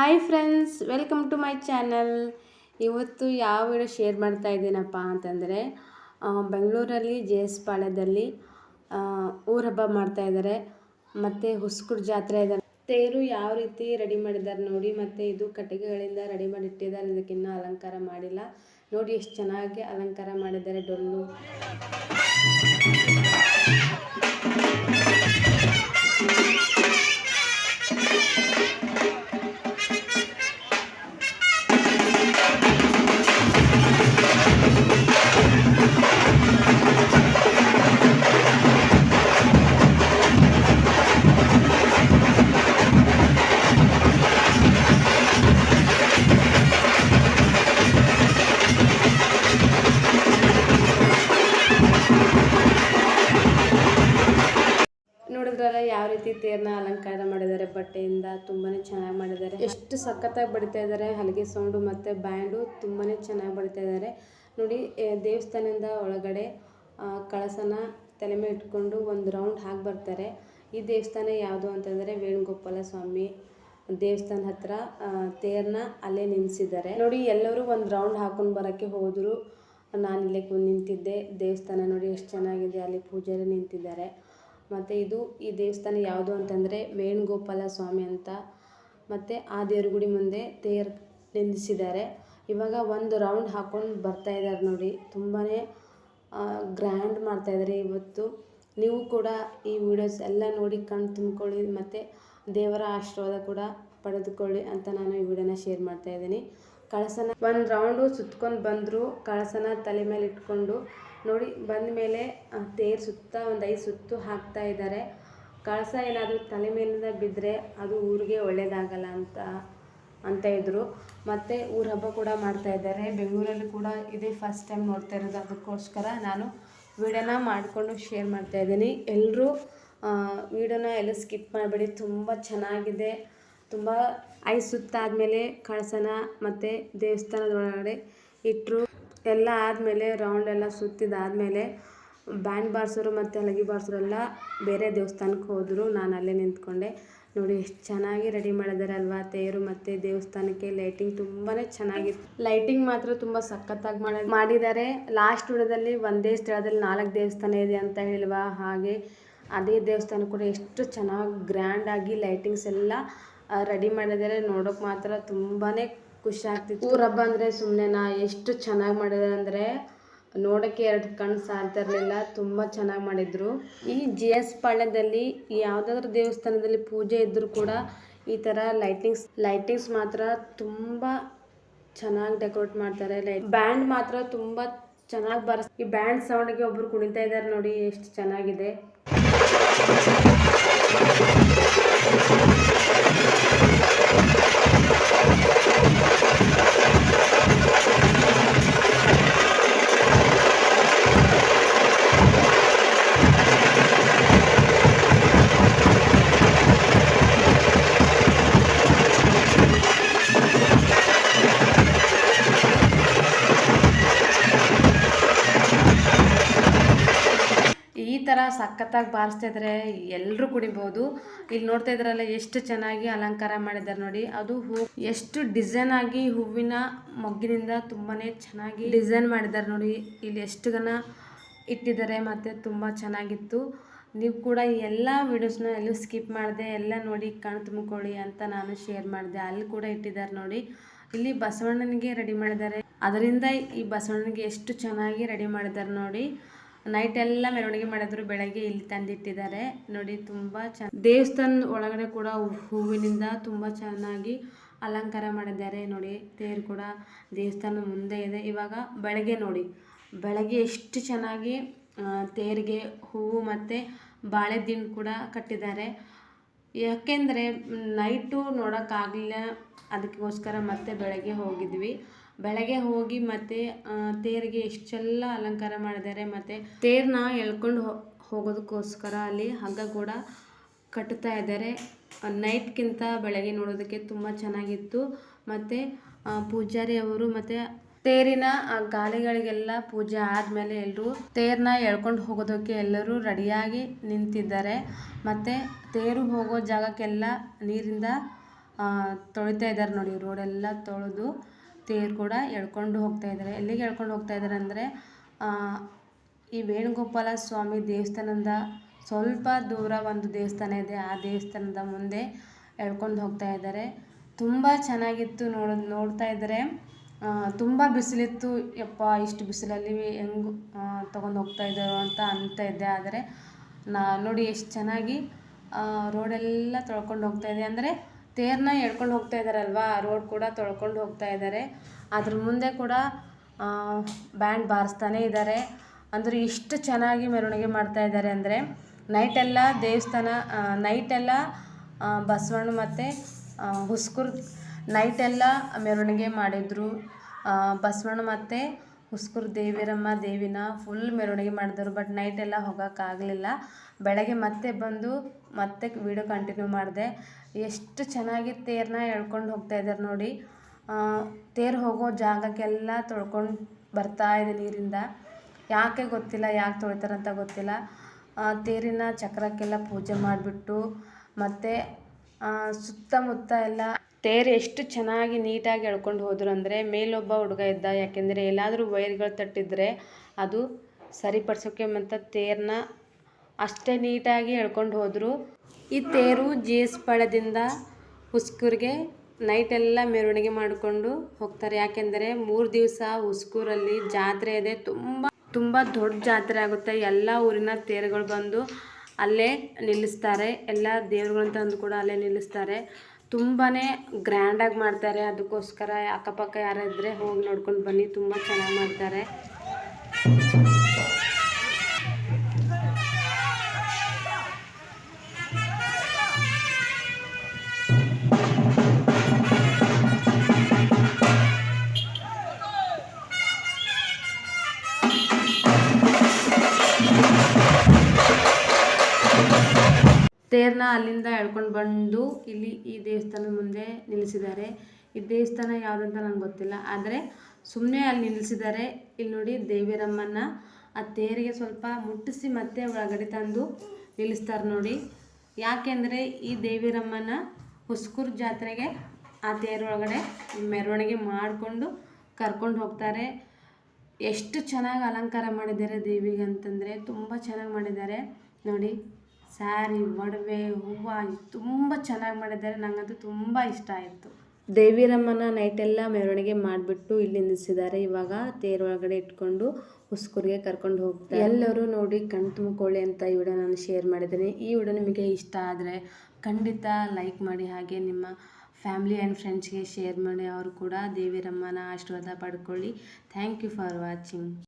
Hi friends welcome to my channel ಇವತ್ತು ಯಾವ video share ಮಾಡ್ತಾ ಇದ್ದೀನಪ್ಪ ಅಂತಂದರೆ ಬೆಂಗಳೂರಲ್ಲಿ ಜೆ ಎಸ್ ಪಾಳ್ಯದಲ್ಲಿ ಊರ ಹಬ್ಬ ಮಾಡ್ತಾ ಇದ್ದಾರೆ ಮತ್ತು ಹುಸ್ಕುಡ್ ಜಾತ್ರೆ ಇದ್ದಾರೆ ತೇರು ಯಾವ ರೀತಿ ರೆಡಿ ಮಾಡಿದ್ದಾರೆ ನೋಡಿ, ಮತ್ತು ಇದು ಕಟ್ಟಿಗೆಗಳಿಂದ ರೆಡಿ ಮಾಡಿ ಇಟ್ಟಿದ್ದಾರೆ ಅಲಂಕಾರ ಮಾಡಿಲ್ಲ. ನೋಡಿ ಎಷ್ಟು ಚೆನ್ನಾಗಿ ಅಲಂಕಾರ ಮಾಡಿದ್ದಾರೆ ಡೊಳ್ಳು ಯಾವ ರೀತಿ ತೇರ್ನ ಅಲಂಕಾರ ಮಾಡಿದ್ದಾರೆ, ಬಟ್ಟೆಯಿಂದ ತುಂಬಾ ಚೆನ್ನಾಗಿ ಮಾಡಿದ್ದಾರೆ. ಎಷ್ಟು ಸಖತ್ತಾಗಿ ಬಡಿತಾ ಇದ್ದಾರೆ, ಹಲಗೆ ಸೌಂಡು ಮತ್ತು ಬ್ಯಾಂಡು ತುಂಬಾ ಚೆನ್ನಾಗಿ ಬಡಿತಾ ಇದ್ದಾರೆ. ನೋಡಿ ದೇವಸ್ಥಾನದಿಂದ ಒಳಗಡೆ ಕಳಸನ ತಲೆ ಮೇಲೆ ಇಟ್ಕೊಂಡು ಒಂದು ರೌಂಡ್ ಹಾಕಿ ಬರ್ತಾರೆ. ಈ ದೇವಸ್ಥಾನ ಯಾವುದು ಅಂತಂದರೆ ವೇಣುಗೋಪಾಲ ಸ್ವಾಮಿ ದೇವಸ್ಥಾನ ಹತ್ರ ತೇರನ್ನ ತೇರ್ನ ಅಲ್ಲೇ ನಿಲ್ಲಿಸಿದ್ದಾರೆ ನೋಡಿ, ಎಲ್ಲರೂ ಒಂದು ರೌಂಡ್ ಹಾಕೊಂಡು ಬರೋಕ್ಕೆ ಹೋದರು. ನಾನು ಇಲ್ಲೇ ನಿಂತಿದ್ದೆ. ದೇವಸ್ಥಾನ ನೋಡಿ ಎಷ್ಟು ಚೆನ್ನಾಗಿದೆ, ಅಲ್ಲಿ ಪೂಜಾರಿ ನಿಂತಿದ್ದಾರೆ. ಮತ್ತು ಇದು ಈ ದೇವಸ್ಥಾನ ಯಾವುದು ಅಂತಂದರೆ ವೇಣುಗೋಪಾಲ ಸ್ವಾಮಿ ಅಂತ. ಮತ್ತು ಆ ದೇವ್ರ ಗುಡಿ ಮುಂದೆ ತೇರು ನಿಂದಿಸಿದ್ದಾರೆ. ಇವಾಗ ಒಂದು ರೌಂಡ್ ಹಾಕೊಂಡು ಬರ್ತಾ ಇದ್ದಾರೆ ನೋಡಿ. ತುಂಬಾ ಗ್ರ್ಯಾಂಡ್ ಮಾಡ್ತಾ ಇದ್ದಾರೆ ಇವತ್ತು. ನೀವು ಕೂಡ ಈ ವಿಡಿಯೋಸ್ ಎಲ್ಲ ನೋಡಿ ಕಣ್ಣು ತುಂಬಿಕೊಳ್ಳಿ ಮತ್ತು ದೇವರ ಆಶೀರ್ವಾದ ಕೂಡ ಪಡೆದುಕೊಳ್ಳಿ ಅಂತ ನಾನು ಈ ವಿಡಿಯೋನ ಶೇರ್ ಮಾಡ್ತಾ ಇದ್ದೀನಿ. ಕಳಸನ, ಒಂದು ರೌಂಡು ಸುತ್ಕೊಂಡು ಬಂದರು ಕಳಸನ ತಲೆ ಮೇಲೆ ಇಟ್ಕೊಂಡು ನೋಡಿ, ಬಂದ ಮೇಲೆ ತೇರು ಸುತ್ತ ಒಂದು ಐದು ಸುತ್ತು ಹಾಕ್ತಾ ಇದ್ದಾರೆ ಕಳಸ ಏನಾದರೂ ತಲೆ ಮೇಲಿಂದ ಬಿದ್ದರೆ ಅದು ಊರಿಗೆ ಒಳ್ಳೆಯದಾಗಲ್ಲ ಅಂತ ಅಂತ ಇದ್ದರು ಮತ್ತು ಊರ ಹಬ್ಬ ಕೂಡ ಮಾಡ್ತಾ ಇದ್ದಾರೆ ಬೆಂಗಳೂರಲ್ಲಿ ಕೂಡ ಇದೇ ಫಸ್ಟ್ ಟೈಮ್ ನೋಡ್ತಾ ಇರೋದು ಅದಕ್ಕೋಸ್ಕರ ನಾನು ವಿಡಿಯೋನ ಮಾಡಿಕೊಂಡು ಶೇರ್ ಮಾಡ್ತಾ ಇದ್ದೀನಿ. ಎಲ್ಲರೂ ವಿಡಿಯೋನ ಎಲ್ಲ ಸ್ಕಿಪ್ ಮಾಡಬೇಡಿ. ತುಂಬ ಚೆನ್ನಾಗಿದೆ. ತುಂಬ ಐದು ಸುತ್ತಾದಮೇಲೆ ಕಳಸನ ಮತ್ತು ದೇವಸ್ಥಾನದ ಒಳಗಡೆ ಇಟ್ಟರು ಎಲ್ಲ ಆದಮೇಲೆ ರೌಂಡ್ ಎಲ್ಲ ಸುತ್ತಿದಾದಮೇಲೆ ಬ್ಯಾಂಡ್ ಬಾರ್ಸೋರು ಮತ್ತು ಹಲಗಿ ಬಾರ್ಸೋರೆಲ್ಲ ಬೇರೆ ದೇವಸ್ಥಾನಕ್ಕೆ ಹೋದರು. ನಾನು ಅಲ್ಲೇ ನಿಂತ್ಕೊಂಡೆ. ನೋಡಿ ಎಷ್ಟು ಚೆನ್ನಾಗಿ ರೆಡಿ ಮಾಡಿದ್ದಾರೆ ಅಲ್ವಾ ತೇರು ಮತ್ತು ದೇವಸ್ಥಾನಕ್ಕೆ ಲೈಟಿಂಗ್ ತುಂಬಾ ಚೆನ್ನಾಗಿತ್ತು. ಲೈಟಿಂಗ್ ಮಾತ್ರ ತುಂಬ ಸಖತ್ತಾಗಿ ಮಾಡ ಮಾಡಿದ್ದಾರೆ ಲಾಸ್ಟ್ ವಿಡಿಯೋದಲ್ಲಿ ಒಂದೇ ಸ್ಥಳದಲ್ಲಿ ನಾಲ್ಕು ದೇವಸ್ಥಾನ ಇದೆ ಅಂತ ಹೇಳುವ? ಹಾಗೆ ಅದೇ ದೇವಸ್ಥಾನ ಕೂಡ ಎಷ್ಟು ಚೆನ್ನಾಗಿ ಗ್ರ್ಯಾಂಡಾಗಿ ಲೈಟಿಂಗ್ಸ್ ಎಲ್ಲ ರೆಡಿ ಮಾಡಿದ್ದಾರೆ ನೋಡೋಕೆ ಮಾತ್ರ ತುಂಬಾ ಖುಷಿ ಆಗ್ತಿತ್ತು ಊರ ಹಬ್ಬ ಅಂದರೆ ಸುಮ್ಮನೆನಾ ಎಷ್ಟು ಚೆನ್ನಾಗಿ ಮಾಡಿದ್ದಾರೆ ಅಂದರೆ ನೋಡೋಕ್ಕೆ ಎರಡು ಕಣ್ಣು ಸಾಲ್ತಾ ಇರಲಿಲ್ಲ, ತುಂಬ ಚೆನ್ನಾಗಿ ಮಾಡಿದರು. ಈ ಜಿ ಎಸ್ ಪಾಳ್ಯದಲ್ಲಿ ಯಾವುದಾದ್ರೂ ದೇವಸ್ಥಾನದಲ್ಲಿ ಪೂಜೆ ಇದ್ದರೂ ಕೂಡ ಈ ಥರ ಲೈಟಿಂಗ್ಸ್ ಲೈಟಿಂಗ್ಸ್ ಮಾತ್ರ ತುಂಬ ಚೆನ್ನಾಗಿ ಡೆಕೋರೇಟ್ ಮಾಡ್ತಾರೆ. ಲೈಟ್ ಬ್ಯಾಂಡ್ ಮಾತ್ರ ತುಂಬ ಚೆನ್ನಾಗಿ ಬರ ಈ ಬ್ಯಾಂಡ್ ಸೌಂಡ್ಗೆ ಒಬ್ರು ಕುಣಿತಾ ಇದ್ದಾರೆ ನೋಡಿ, ಎಷ್ಟು ಚೆನ್ನಾಗಿದೆ. ಥರ ಸಖತ್ತಾಗಿ ಬಾರಿಸ್ತಾ ಇದ್ರೆ ಎಲ್ಲರೂ ಕುಡಿಬೋದು ಇಲ್ಲಿ ನೋಡ್ತಾ ಇದ್ರಲ್ಲ ಎಷ್ಟು ಚೆನ್ನಾಗಿ ಅಲಂಕಾರ ಮಾಡಿದ್ದಾರೆ ನೋಡಿ. ಅದು ಹೂ ಎಷ್ಟು ಡಿಸೈನ್ ಆಗಿ ಹೂವಿನ ಮೊಗ್ಗಿನಿಂದ ತುಂಬಾ ಚೆನ್ನಾಗಿ ಡಿಸೈನ್ ಮಾಡಿದ್ದಾರೆ ನೋಡಿ. ಇಲ್ಲಿ ಎಷ್ಟು ಜನ ಇಟ್ಟಿದ್ದಾರೆ ಮತ್ತು ತುಂಬ ಚೆನ್ನಾಗಿತ್ತು. ನೀವು ಕೂಡ ಎಲ್ಲ ವೀಡಿಯೋಸ್ನ ಎಲ್ಲೂ ಸ್ಕಿಪ್ ಮಾಡಿದೆ, ಎಲ್ಲ ನೋಡಿ ಕಣ್ಣು ತುಂಬಿಕೊಳ್ಳಿ ಅಂತ ನಾನು ಶೇರ್ ಮಾಡಿದೆ. ಅಲ್ಲಿ ಕೂಡ ಇಟ್ಟಿದ್ದಾರೆ ನೋಡಿ. ಇಲ್ಲಿ ಬಸವಣ್ಣನಿಗೆ ರೆಡಿ ಮಾಡಿದ್ದಾರೆ ಅದರಿಂದ ಈ ಬಸವಣ್ಣನಿಗೆ ಎಷ್ಟು ಚೆನ್ನಾಗಿ ರೆಡಿ ಮಾಡಿದ್ದಾರೆ ನೋಡಿ. ನೈಟ್ ಎಲ್ಲ ಮೆರವಣಿಗೆ ಮಾಡಿದ್ರು ಬೆಳಗ್ಗೆ ಇಲ್ಲಿ ತಂದಿಟ್ಟಿದ್ದಾರೆ. ನೋಡಿ, ತುಂಬ ಚೆನ್ನ ದೇವಸ್ಥಾನದ ಒಳಗಡೆ ಕೂಡ ಹೂವಿನಿಂದ ತುಂಬ ಚೆನ್ನಾಗಿ ಅಲಂಕಾರ ಮಾಡಿದ್ದಾರೆ. ನೋಡಿ, ತೇರು ಕೂಡ ದೇವಸ್ಥಾನ ಮುಂದೆ ಇದೆ. ಇವಾಗ ಬೆಳಗ್ಗೆ ನೋಡಿ, ಬೆಳಗ್ಗೆ ಎಷ್ಟು ಚೆನ್ನಾಗಿ ತೇರಿಗೆ ಹೂವು ಮತ್ತು ಬಾಳೆ ದಿಂಡು ಕೂಡ ಕಟ್ಟಿದ್ದಾರೆ. ಯಾಕೆಂದರೆ, ನೈಟು ನೋಡೋಕ್ಕಾಗಲಿಲ್ಲ. ಅದಕ್ಕೋಸ್ಕರ ಮತ್ತೆ ಬೆಳಗ್ಗೆ ಹೋಗಿದ್ವಿ. ಬೆಳಗ್ಗೆ ಹೋಗಿ ಮತ್ತೆ ತೇರಿಗೆ ಇಷ್ಟೆಲ್ಲ ಅಲಂಕಾರ ಮಾಡಿದ್ದಾರೆ ಮತ್ತು ತೇರನ್ನ ಎಳ್ಕೊಂಡು ಹೋಗೋದಕ್ಕೋಸ್ಕರ ಅಲ್ಲಿ ಹಗ್ಗ ಕೂಡ ಕಟ್ಟುತ್ತಾ ಇದ್ದಾರೆ. ನೈಟ್ಗಿಂತ ಬೆಳಗ್ಗೆ ನೋಡೋದಕ್ಕೆ ತುಂಬ ಚೆನ್ನಾಗಿತ್ತು. ಮತ್ತು ಪೂಜಾರಿ ಅವರು ಮತ್ತು ತೇರಿನ ಗಾಲಿಗಳಿಗೆಲ್ಲ ಪೂಜೆ ಆದಮೇಲೆ ಎಲ್ಲರೂ ತೇರನ್ನ ಎಳ್ಕೊಂಡು ಹೋಗೋದಕ್ಕೆ ಎಲ್ಲರೂ ರೆಡಿಯಾಗಿ ನಿಂತಿದ್ದಾರೆ. ಮತ್ತು ತೇರು ಹೋಗೋ ಜಾಗಕ್ಕೆಲ್ಲ ನೀರಿಂದ ತೊಳಿತಾ ಇದ್ದಾರೆ ನೋಡಿ ರೋಡೆಲ್ಲ ತೊಳೆದು. ತೇರು ಕೂಡ ಎಳ್ಕೊಂಡು ಹೋಗ್ತಾ ಇದ್ದಾರೆ. ಎಲ್ಲಿಗೆ ಎಳ್ಕೊಂಡು ಹೋಗ್ತಾ ಇದ್ದಾರೆ ಅಂದರೆ ಈ ವೇಣುಗೋಪಾಲ ಸ್ವಾಮಿ ದೇವಸ್ಥಾನದ ಸ್ವಲ್ಪ ದೂರ ಒಂದು ದೇವಸ್ಥಾನ ಇದೆ. ಆ ದೇವಸ್ಥಾನದ ಮುಂದೆ ಎಳ್ಕೊಂಡು ಹೋಗ್ತಾ ಇದ್ದಾರೆ. ತುಂಬ ಚೆನ್ನಾಗಿತ್ತು ನೋಡ ನೋಡ್ತಾ ಇದ್ದಾರೆ. ತುಂಬ ಬಿಸಿಲಿತ್ತು. ಯಪ್ಪ ಇಷ್ಟು ಬಿಸಿಲಲ್ಲಿ ಹೆಂಗೆ ತೊಗೊಂಡು ಹೋಗ್ತಾ ಇದ್ದಾರೋ ಅಂತ ಅಂತ ಇದ್ದೆ. ಆದರೆ ನಾ ನೋಡಿ ಎಷ್ಟು ಚೆನ್ನಾಗಿ ರೋಡೆಲ್ಲ ತೊಳ್ಕೊಂಡು ಹೋಗ್ತಾ ಇದೆ. ಅಂದರೆ ತೇರನ್ನ ಎಳ್ಕೊಂಡು ಹೋಗ್ತಾ ಇದ್ದಾರಲ್ವಾ ರೋಡ್ ಕೂಡ ತೊಳ್ಕೊಂಡು ಹೋಗ್ತಾ ಇದ್ದಾರೆ ಅದ್ರ ಮುಂದೆ ಕೂಡ ಬ್ಯಾಂಡ್ ಬಾರಿಸ್ತಾನೆ ಇದ್ದಾರೆ ಅಂದರೆ ಇಷ್ಟು ಚೆನ್ನಾಗಿ ಮೆರವಣಿಗೆ ಮಾಡ್ತಾ ಇದ್ದಾರೆ ಅಂದರೆ ನೈಟೆಲ್ಲ ದೇವಸ್ಥಾನ ನೈಟೆಲ್ಲ ಬಸವಣ್ಣ ಮತ್ತು ಹುಸ್ಕುರ್ ನೈಟೆಲ್ಲ ಮೆರವಣಿಗೆ ಮಾಡಿದರು. ಬಸವಣ್ಣ ಮತ್ತು ಹುಸ್ಕೂರು ದೇವಿರಮ್ಮ ದೇವಿನ ಫುಲ್ ಮೆರವಣಿಗೆ ಮಾಡಿದ್ರು ಬಟ್ ನೈಟ್ ಎಲ್ಲ ಹೋಗೋಕ್ಕಾಗಲಿಲ್ಲ ಬೆಳಗ್ಗೆ ಮತ್ತೆ ಬಂದು ಮತ್ತೆ ವೀಡಿಯೋ ಕಂಟಿನ್ಯೂ ಮಾಡಿದೆ. ಎಷ್ಟು ಚೆನ್ನಾಗಿ ತೇರನ್ನ ಎಳ್ಕೊಂಡು ಹೋಗ್ತಾ ಇದ್ದಾರೆ ನೋಡಿ. ತೇರು ಹೋಗೋ ಜಾಗಕ್ಕೆಲ್ಲ ತೊಳ್ಕೊಂಡು ಬರ್ತಾ ಇದೆ ನೀರಿಂದ. ಯಾಕೆ ಗೊತ್ತಿಲ್ಲ, ಯಾಕೆ ತೊಳಿತಾರಂತ ಗೊತ್ತಿಲ್ಲ. ತೇರಿನ ಚಕ್ರಕ್ಕೆಲ್ಲ ಪೂಜೆ ಮಾಡಿಬಿಟ್ಟು ಮತ್ತು ಸುತ್ತಮುತ್ತ ಎಲ್ಲ ತೇರು ಎಷ್ಟು ಚೆನ್ನಾಗಿ ನೀಟಾಗಿ ಎಳ್ಕೊಂಡು ಹೋದರು ಅಂದರೆ ಮೇಲೊಬ್ಬ ಹುಡುಗ ಇದ್ದ. ಯಾಕೆಂದರೆ ಎಲ್ಲಾದರೂ ವೈರ್ಗಳು ತಟ್ಟಿದ್ರೆ ಅದು ಸರಿಪಡಿಸೋಕ್ಕೆ ಮತ್ತು ತೇರನ್ನ ಅಷ್ಟೇ ನೀಟಾಗಿ ಎಳ್ಕೊಂಡು ಹೋದರು. ಈ ತೇರು ಜಿ ಎಸ್ ಪಾಳ್ಯದಿಂದ ಹುಸ್ಕೂರಿಗೆ ನೈಟೆಲ್ಲ ಮೆರವಣಿಗೆ ಮಾಡಿಕೊಂಡು ಹೋಗ್ತಾರೆ. ಯಾಕೆಂದರೆ ಮೂರು ದಿವಸ ಹುಸ್ಕೂರಲ್ಲಿ ಜಾತ್ರೆ ಇದೆ. ತುಂಬ ತುಂಬ ದೊಡ್ಡ ಜಾತ್ರೆ ಆಗುತ್ತೆ. ಎಲ್ಲ ಊರಿನ ತೇರುಗಳು ಬಂದು ಅಲ್ಲೇ ನಿಲ್ಲಿಸ್ತಾರೆ. ಎಲ್ಲ ದೇವ್ರುಗಳನ್ನ ತಂದು ಕೂಡ ಅಲ್ಲೇ ನಿಲ್ಲಿಸ್ತಾರೆ. ತುಂಬಾ ಗ್ರ್ಯಾಂಡಾಗಿ ಮಾಡ್ತಾರೆ. ಅದಕ್ಕೋಸ್ಕರ ಅಕ್ಕಪಕ್ಕ ಯಾರಾದರೆ ಹೋಗಿ ನೋಡ್ಕೊಂಡು ಬನ್ನಿ. ತುಂಬ ಚೆನ್ನಾಗಿ ಮಾಡ್ತಾರೆ. ತೇರನ್ನ ಅಲ್ಲಿಂದ ಎಳ್ಕೊಂಡು ಬಂದು ಇಲ್ಲಿ ಈ ದೇವಸ್ಥಾನದ ಮುಂದೆ ನಿಲ್ಲಿಸಿದ್ದಾರೆ. ಈ ದೇವಸ್ಥಾನ ಯಾವುದಂತ ನಂಗೆ ಗೊತ್ತಿಲ್ಲ. ಆದರೆ ಸುಮ್ಮನೆ ಅಲ್ಲಿ ನಿಲ್ಲಿಸಿದ್ದಾರೆ. ಇಲ್ಲಿ ನೋಡಿ ದೇವಿರಮ್ಮನ ಆ ತೇರಿಗೆ ಸ್ವಲ್ಪ ಮುಟ್ಟಿಸಿ ಮತ್ತೆ ಒಳಗಡೆ ತಂದು ನಿಲ್ಲಿಸ್ತಾರೆ ನೋಡಿ. ಯಾಕೆಂದರೆ ಈ ದೇವಿರಮ್ಮನ ಹುಸ್ಕೂರು ಜಾತ್ರೆಗೆ ಆ ತೇರೊಳಗಡೆ ಮೆರವಣಿಗೆ ಮಾಡಿಕೊಂಡು ಕರ್ಕೊಂಡು ಹೋಗ್ತಾರೆ. ಎಷ್ಟು ಚೆನ್ನಾಗಿ ಅಲಂಕಾರ ಮಾಡಿದ್ದಾರೆ ದೇವಿಗೆ ಅಂತಂದರೆ ತುಂಬ ಚೆನ್ನಾಗಿ ಮಾಡಿದ್ದಾರೆ. ನೋಡಿ. ಸ್ಯಾರಿ ಒಡವೆ ಹೂವು ತುಂಬ ಚೆನ್ನಾಗಿ ಮಾಡಿದ್ದಾರೆ. ನನಗಂತೂ ತುಂಬ ಇಷ್ಟ ಆಯಿತು. ದೇವಿರಮ್ಮನ ನೈಟೆಲ್ಲ ಮೆರವಣಿಗೆ ಮಾಡಿಬಿಟ್ಟು ಇಲ್ಲಿ ನಿಲ್ಲಿಸಿದ್ದಾರೆ. ಇವಾಗ ತೇರು ಒಳಗಡೆ ಇಟ್ಕೊಂಡು ಹುಸ್ಕೂರಿಗೆ ಕರ್ಕೊಂಡು ಹೋಗ್ತಾರೆ. ಎಲ್ಲರೂ ನೋಡಿ ಕಣ್ ತುಂಬಿಕೊಳ್ಳಿ ಅಂತ ಈ ವಿಡಿಯೋ ನಾನು ಶೇರ್ ಮಾಡಿದ್ದೀನಿ. ಈ ವಿಡಿಯೋ ನಿಮಗೆ ಇಷ್ಟ ಆದರೆ ಖಂಡಿತ ಲೈಕ್ ಮಾಡಿ ಹಾಗೆ ನಿಮ್ಮ ಫ್ಯಾಮಿಲಿ ಆ್ಯಂಡ್ ಫ್ರೆಂಡ್ಸ್ಗೆ ಶೇರ್ ಮಾಡಿ. ಅವರು ಕೂಡ ದೇವಿರಮ್ಮನ ಆಶೀರ್ವಾದ ಪಡ್ಕೊಳ್ಳಿ. Thank you for watching